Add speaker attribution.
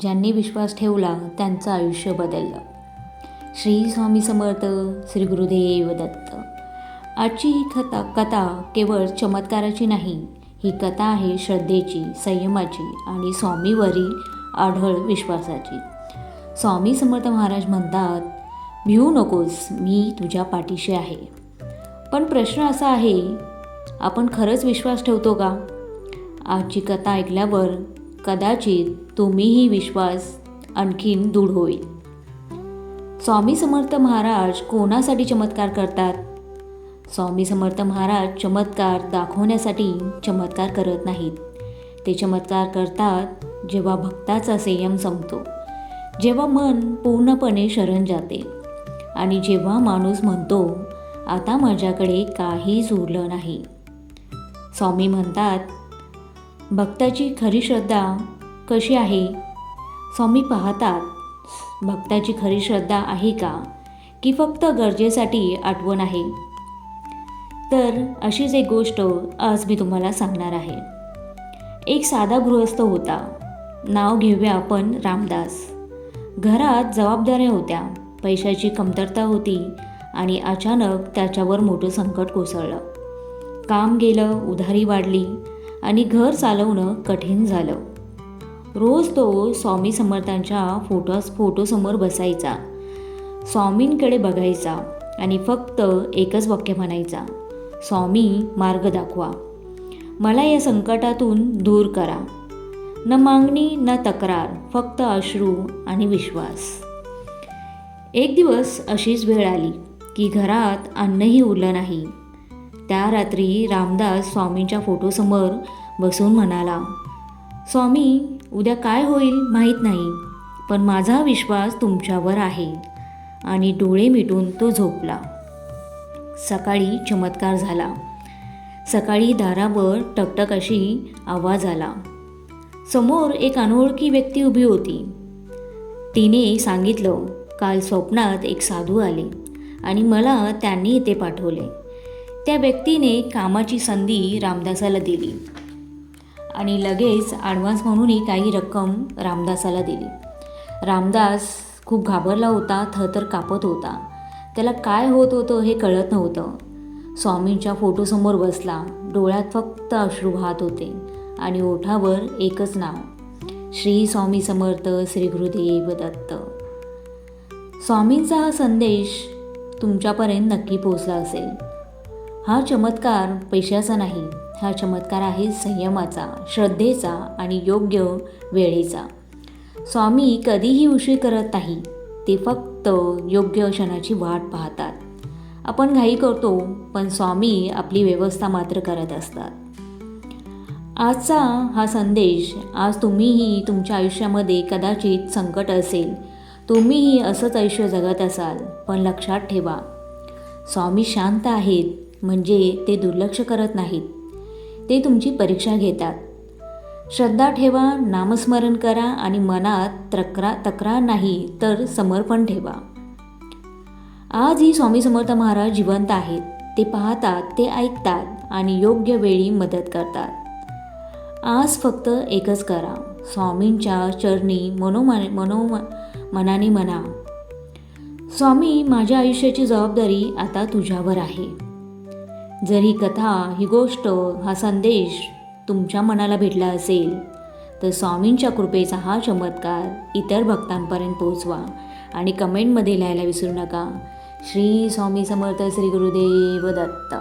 Speaker 1: ज्यांनी विश्वास ठेवला त्यांचं आयुष्य बदललं. श्री स्वामी समर्थ श्री गुरुदेव दत्त. आजची ही कथा कथा केवळ चमत्काराची नाही ही कथा आहे श्रद्धेची संयमाची आणि स्वामीवरील आढळ विश्वासाची. स्वामी समर्थ महाराज म्हणतात भिवू नकोस मी तुझ्या पाठीशी आहे. पण प्रश्न असा आहे आपण खरंच विश्वास ठेवतो का? आजची कथा ऐकल्यावर कदाचित तुम्हीही विश्वास आणखीन दृढ होईल. स्वामी समर्थ महाराज कोणासाठी चमत्कार करतात? स्वामी समर्थ महाराज चमत्कार दाखवण्यासाठी चमत्कार करत नाहीत. ते चमत्कार करतात जेव्हा भक्ताचा संयम संपतो जेव्हा मन पूर्णपणे शरण जाते आणि जेव्हा माणूस म्हणतो आता माझ्याकडे काहीच उरलं नाही. स्वामी म्हणतात भक्ताची खरी श्रद्धा कशी आहे? स्वामी पाहतात भक्ताची खरी श्रद्धा आहे का? की फक्त गरजेसाठी आठवण आहे? तर अशीच एक गोष्ट आज मी तुम्हाला सांगणार आहे. एक साधा गृहस्थ होता. नाव घेऊया आपण रामदास. घरात जबाबदाऱ्या होत्या. पैशाची कमतरता होती आणि अचानक त्याच्यावर मोठं संकट कोसळलं. काम गेलं उधारी वाढली आणि घर चालवणं कठीण झालं. रोज तो स्वामी समर्थांच्या फोटोस फोटोसमोर बसायचा. स्वामींकडे बघायचा आणि फक्त एकच वाक्य म्हणायचा स्वामी मार्ग दाखवा. मला या संकटातून दूर करा. न मागणी न तक्रार फक्त अश्रू आणि विश्वास. एक दिवस अशीच वेळ आली की घरात अन्नही उरलं नाही. त्या रात्री रामदास स्वामींच्या फोटोसमोर बसून म्हणाला स्वामी उद्या काय होईल माहीत नाही पण माझा विश्वास तुमच्यावर आहे. आणि डोळे मिटून तो झोपला. सकाळी चमत्कार झाला. सकाळी दारावर टकटक अशी आवाज आला. समोर एक अनोळखी व्यक्ती उभी होती. तिने सांगितलं काल स्वप्नात एक साधू आले आणि मला त्यांनी इथे पाठवले. त्या व्यक्तीने कामाची संधी रामदासाला दिली. आणि लगेच ॲडव्हान्स म्हणूनही काही रक्कम रामदासाला दिली. रामदास खूप घाबरला होता थरथर कापत होता. त्याला काय होत होतं हे कळत नव्हतं. स्वामींच्या फोटोसमोर बसला. डोळ्यात फक्त अश्रू वाहत होते आणि ओठावर एकच नाव. श्री स्वामी समर्थ श्री गुरुदेव दत्त. स्वामींचा हा संदेश तुमच्यापर्यंत नक्की पोचला असेल. हा चमत्कार पैशाचा नाही हा चमत्कार आहे संयमाचा श्रद्धेचा आणि योग्य वेळेचा. स्वामी कधीही उशीर करत नाही ते फक्त योग्य क्षणाची वाट पाहतात. आपण घाई करतो पण स्वामी आपली व्यवस्था मात्र करत असतात. आजचा हा संदेश आज तुम्हीही तुमच्या आयुष्यामध्ये कदाचित संकट असेल तुम्हीही असंच आयुष्य जगत असाल पण लक्षात ठेवा. स्वामी शांत आहेत म्हणजे ते दुर्लक्ष करत नाहीत. ते तुमची परीक्षा घेतात. श्रद्धा ठेवा नामस्मरण करा आणि मनात तक्रा तक्रार नाही तर समर्पण ठेवा. आजही स्वामी समर्थ महाराज जिवंत आहेत. ते पाहतात ते ऐकतात आणि योग्य वेळी मदत करतात. आज फक्त एकच करा. स्वामींच्या चरणी मनोमन मनो मनाने म्हणा. स्वामी माझ्या आयुष्याची जबाबदारी आता तुझ्यावर आहे. जर ही कथा ही गोष्ट हा संदेश तुमच्या मनाला भेटला असेल तर स्वामींच्या कृपेचा हा चमत्कार इतर भक्तांपर्यंत पोहोचवा आणि कमेंटमध्ये लिहायला विसरू नका. श्री स्वामी समर्थ श्री गुरुदेव दत्त.